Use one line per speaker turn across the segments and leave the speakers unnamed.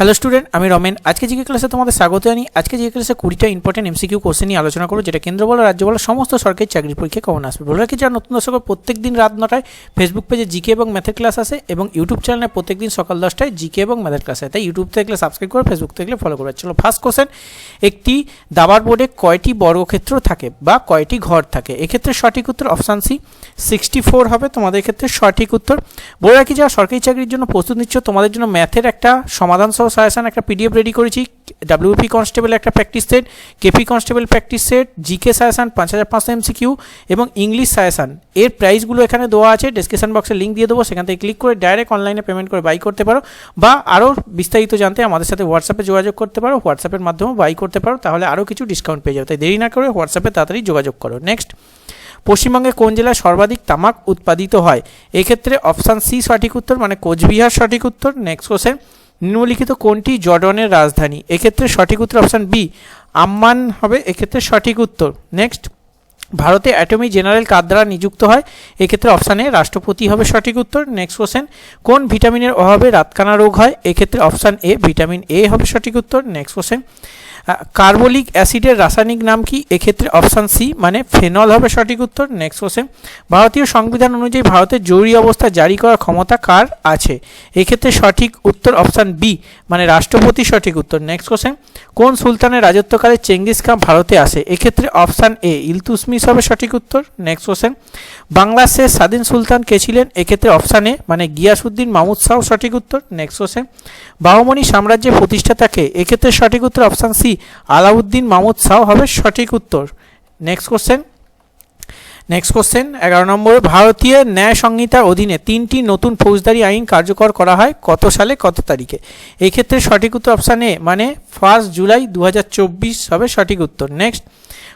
Hello student আমি রমেন। আজকে GK ক্লাসে তোমাদের স্বাগত জানি আজকে জিকে ক্লাসে কুড়িটা ইম্পর্টেন্ট এমসিকিউ কোশ্চেন নিয়ে আলোচনা করব, যেটা কেন্দ্র বলো, রাজ্য বলো, সমস্ত সরকারি চাকরির পরীক্ষায় কমন আসবে। বলে রাখি, যারা নতুন দর্শক, প্রত্যেক দিন রাত নটায় ফেসবুক পেজে জিকে এবং ম্যাথের ক্লাস আসে এবং ইউটিউব চ্যানেলে প্রত্যেক দিন সকাল দশটায় জিকে এবং ম্যাথের ক্লাস হয় তাই ইউটিউব থেকে সাবস্ক্রাইব করে ফেসবুক থেকে ফলো করে চলো ফার্স্ট কোশ্চেন একটি দাবার বোর্ডে কয়টি বর্গক্ষেত্র থাকে বা কয়টি ঘর থাকে? এক্ষেত্রে সঠিক উত্তর অপশান সি সিক্সটি ফোর হবে তোমাদের ক্ষেত্রে সঠিক উত্তর। বলে রাখি, যারা সরকারি চাকরির জন্য প্রস্তুত নিচ্ছ, তোমাদের জন্য ম্যাথের একটা সমাধান সহ সাজেশন একটা পিডিএফ রেডি করেছি ডাব্লিউপি কনস্টেবল একটা practice set KP constable practice set GK suggestion পাঁচ হাজার পাঁচশো এমসিকিউ এবং ইংলিশ সাজেশন এর প্রাইসগুলো এখানে দেওয়া আছে ডিসক্রিপশন বক্সে লিঙ্ক দিয়ে দেবো, সেখান থেকে ক্লিক করে ডাইরেক্ট অনলাইনে পেমেন্ট করে বাই করতে পারো বা আরও বিস্তারিত জানতে আমাদের সাথে হোয়াটসঅ্যাপে যোগাযোগ করতে পারো হোয়াটসঅ্যাপের মাধ্যমে বাই করতে পারো, তাহলে আরও কিছু ডিসকাউন্ট পেয়ে যাবে। তাই দেরি না করে হোয়াটসঅ্যাপে তাড়াতাড়ি যোগাযোগ করো। নেক্সট পশ্চিমবঙ্গে কোন জেলায় সর্বাধিক তামাক উৎপাদিত হয়? এক্ষেত্রে অপশান সি সঠিক উত্তর মানে কোচবিহার সঠিক উত্তর। নেক্সট কোশ্চেন নিম্নলিখিত কোনটি জর্ডনের রাজধানী? এক্ষেত্রে সঠিক উত্তর অপশান বি, আম্মান হবে। এক্ষেত্রে সঠিক উত্তর। নেক্সট, ভারতে অ্যাটমি জেনারেল কার দ্বারা নিযুক্ত হয়? এক্ষেত্রে অপশানে রাষ্ট্রপতি হবে সঠিক উত্তর। নেক্সট কোশ্চেন, কোন ভিটামিনের অভাবে রাতকানা রোগ হয়? এক্ষেত্রে অপশান এ, ভিটামিন এ হবে সঠিক উত্তর। নেক্সট কোশ্চেন কার্বলিক অ্যাসিডের রাসায়নিক নাম কি? এক্ষেত্রে অপশান সি মানে ফেনল হবে সঠিক উত্তর। নেক্সট কোশ্চেন ভারতীয় সংবিধান অনুযায়ী ভারতের জরুরি অবস্থা জারি করার ক্ষমতা কার আছে? এক্ষেত্রে সঠিক উত্তর অপশান বি মানে রাষ্ট্রপতি সঠিক উত্তর। নেক্সট কোশ্চেন কোন সুলতানের রাজত্বকালে চেঙ্গিস খান ভারতে আসে? এক্ষেত্রে অপশান এ ইলতুসমিস হবে সঠিক উত্তর। নেক্সট কোশ্চেন বাংলার স্বাধীন সুলতান কে ছিলেন? এক্ষেত্রে অপশান এ মানে গিয়াসুদ্দিন মাহমুদ শাহ সঠিক উত্তর। নেক্সট কোশ্চেন বাহুমণি সাম্রাজ্যের প্রতিষ্ঠাতাকে এক্ষেত্রে সঠিক উত্তর অপশান সি আলাউদ্দিন মাহমুদ শাহ হবে সঠিক উত্তর। নেক্সট কোশ্চেন নেক্সট কোশ্চেন এগারো নম্বরে, ভারতীয় ন্যায় সংহিতার অধীনে তিনটি নতুন ফৌজদারি আইন কার্যকর করা হয় কত সালে, কত তারিখে? এক্ষেত্রে ক্ষেত্রে সঠিক উত্তর অপশান এ মানে ফার্স্ট জুলাই দু হাজার চব্বিশ হবে সঠিক উত্তর। নেক্সট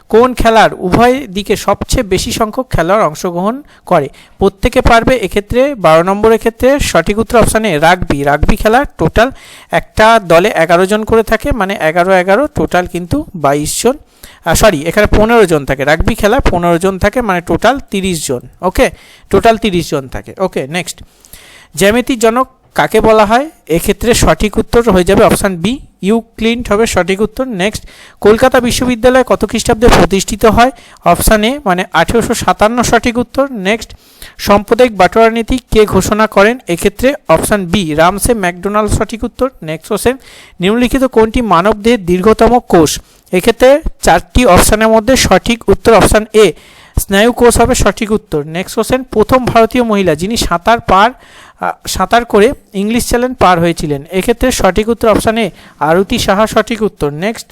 কোন খেলার উভয় দিকে সবচেয়ে বেশি সংখ্যক খেলোয়াড় অংশগ্রহণ করে? প্রত্যেকে পারবে এক্ষেত্রে বারো নম্বরের ক্ষেত্রে সঠিক উত্তর অপশানে রাগবি। রাগবি খেলার টোটাল একটা দলে এগারো জন করে থাকে মানে এগারো এগারো টোটাল কিন্তু বাইশ জন। সরি এখানে পনেরো জন থাকে। রাগবি খেলা পনেরো জন থাকে মানে টোটাল তিরিশ জন। ওকে টোটাল তিরিশ জন থাকে। ওকে নেক্সট জ্যামিতির জনক কাকে বলা হয়? এক্ষেত্রে সঠিক উত্তর হয়ে যাবে অপশান বি। ইউক্লিন্ট হবে সঠিক উত্তর। নেক্সট, কলকাতা বিশ্ববিদ্যালয় কত খ্রিস্টাব্দে প্রতিষ্ঠিত হয়? অপশান এ মানে আঠেরোশো সাতান্ন সঠিক উত্তর। নেক্সট, সাম্প্রদায়িক বাটোয়ারা নীতি কে ঘোষণা করেন? এক্ষেত্রে অপশান বি, রামসে ম্যাকডোনাল্ড সঠিক উত্তর। নেক্সট কোশ্চেন নিম্নলিখিত কোনটি মানবদেহের দীর্ঘতম কোষ? এক্ষেত্রে চারটি অপশানের মধ্যে সঠিক উত্তর অপশান এ স্নায়ু কোষ হবে সঠিক উত্তর। নেক্সট কোশ্চেন প্রথম ভারতীয় মহিলা যিনি সাঁতার পার সাঁতার করে ইংলিশ চ্যানেল পার হয়েছিলেন, এক্ষেত্রে সঠিক উত্তর অপশান এ আরতি সাহা সঠিক উত্তর। নেক্সট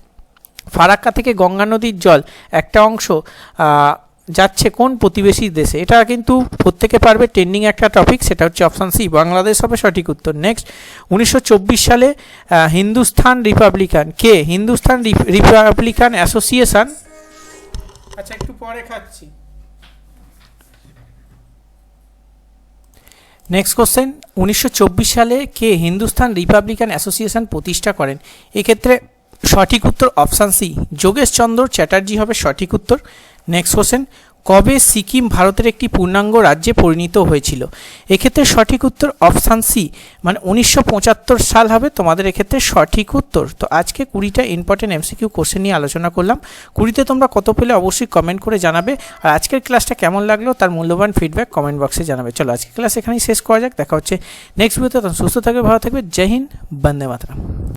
ফারাক্কা থেকে গঙ্গা নদীর জল একটা অংশ যাচ্ছে কোন প্রতিবেশী দেশে? এটা কিন্তু প্রত্যেকে পারবে ট্রেন্ডিং একটা টপিক সেটা হচ্ছে অপশান সি বাংলাদেশ হবে সঠিক উত্তর। নেক্সট উনিশশো চব্বিশ সালে হিন্দুস্থান রিপাবলিকান, কে? হিন্দুস্থান রিপাবলিকান অ্যাসোসিয়েশন আচ্ছা একটু পরে খাচ্ছি। নেক্সট কোশ্চেন উনিশশো চব্বিশ সালে কে হিন্দুস্তান রিপাবলিকান অ্যাসোসিয়েশন প্রতিষ্ঠা করেন? এক্ষেত্রে সঠিক উত্তর অপশান সি, যোগেশচন্দ্র চ্যাটার্জি হবে সঠিক উত্তর। নেক্সট কোশ্চেন কবে সিকিম ভারতের একটি পূর্ণাঙ্গ রাজ্যে পরিণত হয়েছিল? এক্ষেত্রে সঠিক উত্তর অপশান সি মানে উনিশশো পঁচাত্তর সাল হবে তোমাদের এক্ষেত্রে সঠিক উত্তর। তো আজকে কুড়িটা ইম্পর্টেন্ট এমসিকিউ কোশ্চেন নিয়ে আলোচনা করলাম। কুড়িতে তোমরা কত পেলে অবশ্যই কমেন্ট করে জানাবে। আর আজকের ক্লাসটা কেমন লাগল তার মূল্যবান ফিডব্যাক কমেন্ট বক্সে জানাবে। চলো, আজকের ক্লাস এখানেই শেষ করা যাক। দেখা হচ্ছে নেক্সট ভিডিওতে সুস্থ থাকবে, ভালো থাকবে। জয় হিন্দ, বন্দে মাতরম।